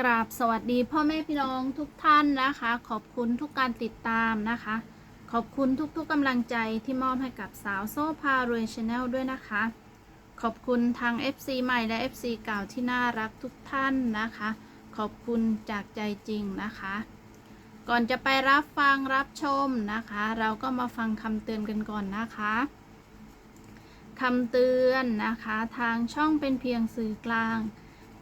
กราบสวัสดีพ่อแม่พี่น้องทุกท่านนะคะ ขอบคุณทุกการติดตามนะคะ ขอบคุณทุกๆกำลังใจที่มอบให้กับสาวโซ่พารวยชาแนลด้วยนะคะ ขอบคุณทาง FC ใหม่และ FC เก่าที่น่ารักทุกท่านนะคะ ขอบคุณจากใจจริงนะคะ ก่อนจะไปรับฟังรับชมนะคะ เราก็มาฟังคำเตือนกันก่อนนะคะคำเตือนนะคะทางช่องเป็นเพียงสื่อกลาง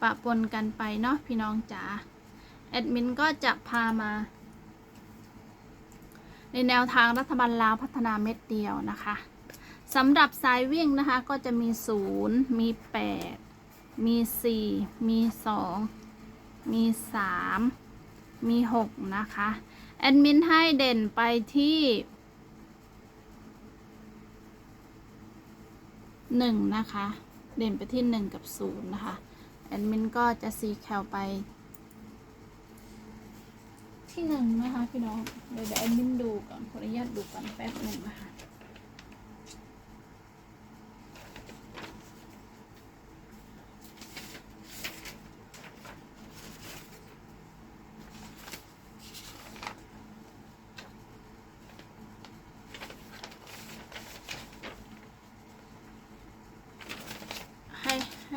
ปะปนกันไปเนาะพี่น้องจ๋าแอดมินก็จะพามา ในแนวทางรัฐบาลลาวพัฒนาเม็ดเดียวนะคะสำหรับสายวิ่งนะคะก็จะมี 0 มี 8 มี 4 มี 2 มี 3 มี 6 นะคะ แอดมินให้เด่นไปที่1นะคะ เด่นไปที่1กับ0นะคะ แอดมินก็จะซีแคลไป ที่หนึ่งนะคะพี่น้อง เดี๋ยวแอดมินดูก่อนขออนุญาตดูก่อนแป๊บหนึ่งนะคะ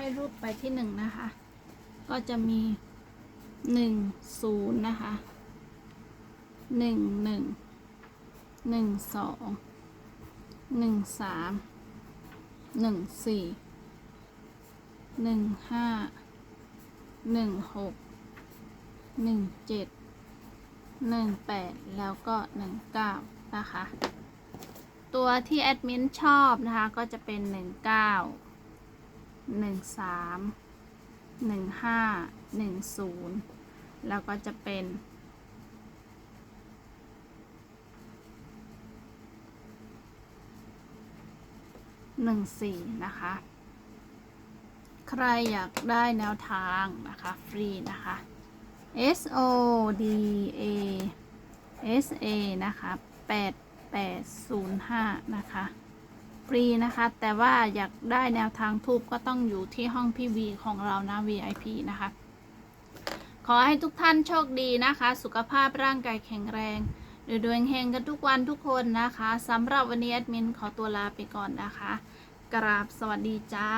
ให้รูปไปที่หนึ่งนะคะ ก็จะมีหนึ่งศูนย์นะคะหนึ่งหนึ่งหนึ่งสองหนึ่งสามหนึ่งสี่หนึ่งห้าหนึ่งหกหนึ่งเจ็ดหนึ่งแปดแล้วก็หนึ่งเก้านะคะ ตัวที่แอดมินชอบนะคะ ก็จะเป็นหนึ่งเก้า หนึ่งสามหนึ่งห้าหนึ่งศูนย์แล้วก็จะเป็นหนึ่งสี่นะคะ ใครอยากได้แนวทางนะคะ ฟรีนะคะ S O D A S A นะคะแปดแปดศูนย์ห้านะคะ ฟรีนะคะ แต่ว่าอยากได้แนวทางทูบก็ต้องอยู่ที่ห้องพี่วีของเรานะ VIP นะคะ ขอให้ทุกท่านโชคดีนะคะ สุขภาพร่างกายแข็งแรงดดวงเฮงกันทุกวันทุกคนนะคะสำหรับวันนี้แอดมินขอตัวลาไปก่อนนะคะ กราบสวัสดีจ้า